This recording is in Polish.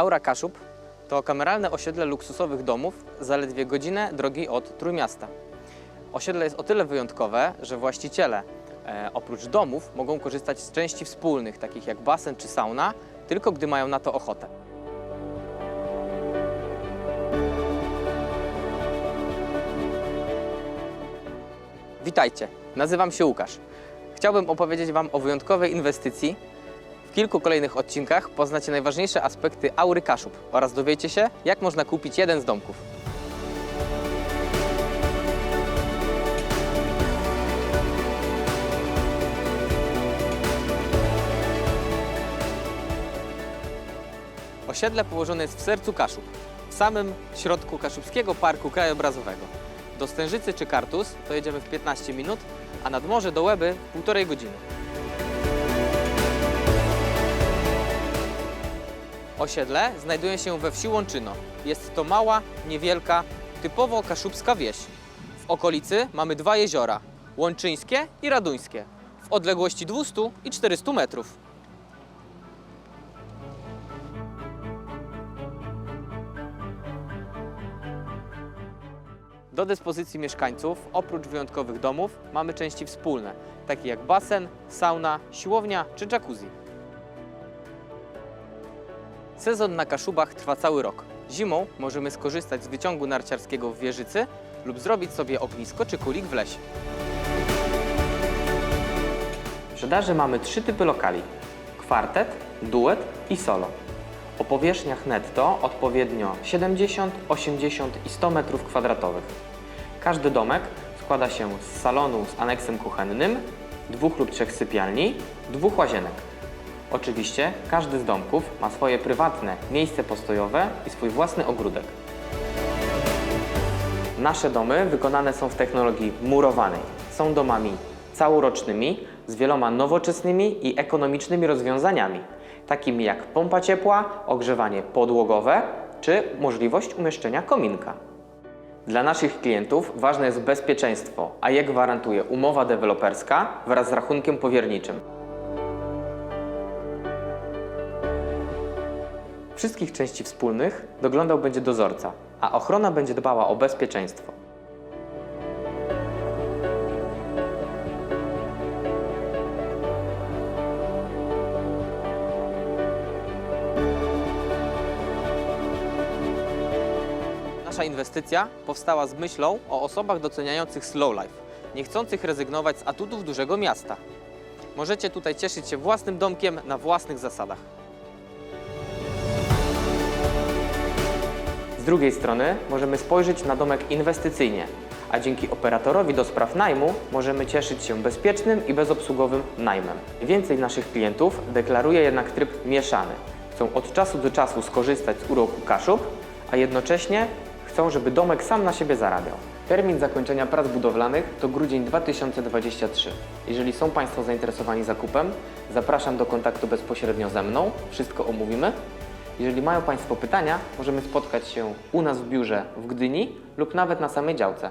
Aura Kaszub to kameralne osiedle luksusowych domów zaledwie godzinę drogi od Trójmiasta. Osiedle jest o tyle wyjątkowe, że właściciele e, oprócz domów mogą korzystać z części wspólnych, takich jak basen czy sauna, tylko gdy mają na to ochotę. Witajcie, nazywam się Łukasz. Chciałbym opowiedzieć Wam o wyjątkowej inwestycji. W kilku kolejnych odcinkach poznacie najważniejsze aspekty Aury Kaszub oraz dowiecie się, jak można kupić jeden z domków. Osiedle położone jest w sercu Kaszub, w samym środku Kaszubskiego Parku Krajobrazowego. Do Stężycy czy Kartus to jedziemy w 15 minut, a nad morze do Łeby półtorej godziny. Osiedle znajduje się we wsi Łączyno. Jest to mała, niewielka, typowo kaszubska wieś. W okolicy mamy dwa jeziora, Łączyńskie i Raduńskie, w odległości 200 i 400 metrów. Do dyspozycji mieszkańców, oprócz wyjątkowych domów, mamy części wspólne, takie jak basen, sauna, siłownia czy jacuzzi. Sezon na Kaszubach trwa cały rok. Zimą możemy skorzystać z wyciągu narciarskiego w Wieżycy lub zrobić sobie ognisko czy kulik w lesie. W sprzedaży mamy trzy typy lokali: kwartet, duet i solo. O powierzchniach netto odpowiednio 70, 80 i 100 m2. Każdy domek składa się z salonu z aneksem kuchennym, dwóch lub trzech sypialni, dwóch łazienek. Oczywiście każdy z domków ma swoje prywatne miejsce postojowe i swój własny ogródek. Nasze domy wykonane są w technologii murowanej. Są domami całorocznymi z wieloma nowoczesnymi i ekonomicznymi rozwiązaniami, takimi jak pompa ciepła, ogrzewanie podłogowe czy możliwość umieszczenia kominka. Dla naszych klientów ważne jest bezpieczeństwo, a je gwarantuje umowa deweloperska wraz z rachunkiem powierniczym. Wszystkich części wspólnych doglądał będzie dozorca, a ochrona będzie dbała o bezpieczeństwo. Nasza inwestycja powstała z myślą o osobach doceniających slow life, nie chcących rezygnować z atutów dużego miasta. Możecie tutaj cieszyć się własnym domkiem na własnych zasadach. Drugiej strony możemy spojrzeć na domek inwestycyjnie, a dzięki operatorowi do spraw najmu możemy cieszyć się bezpiecznym i bezobsługowym najmem. Więcej naszych klientów deklaruje jednak tryb mieszany. Chcą od czasu do czasu skorzystać z uroku Kaszub, a jednocześnie chcą, żeby domek sam na siebie zarabiał. Termin zakończenia prac budowlanych to grudzień 2023. Jeżeli są Państwo zainteresowani zakupem, zapraszam do kontaktu bezpośrednio ze mną. Wszystko omówimy. Jeżeli mają Państwo pytania, możemy spotkać się u nas w biurze w Gdyni lub nawet na samej działce.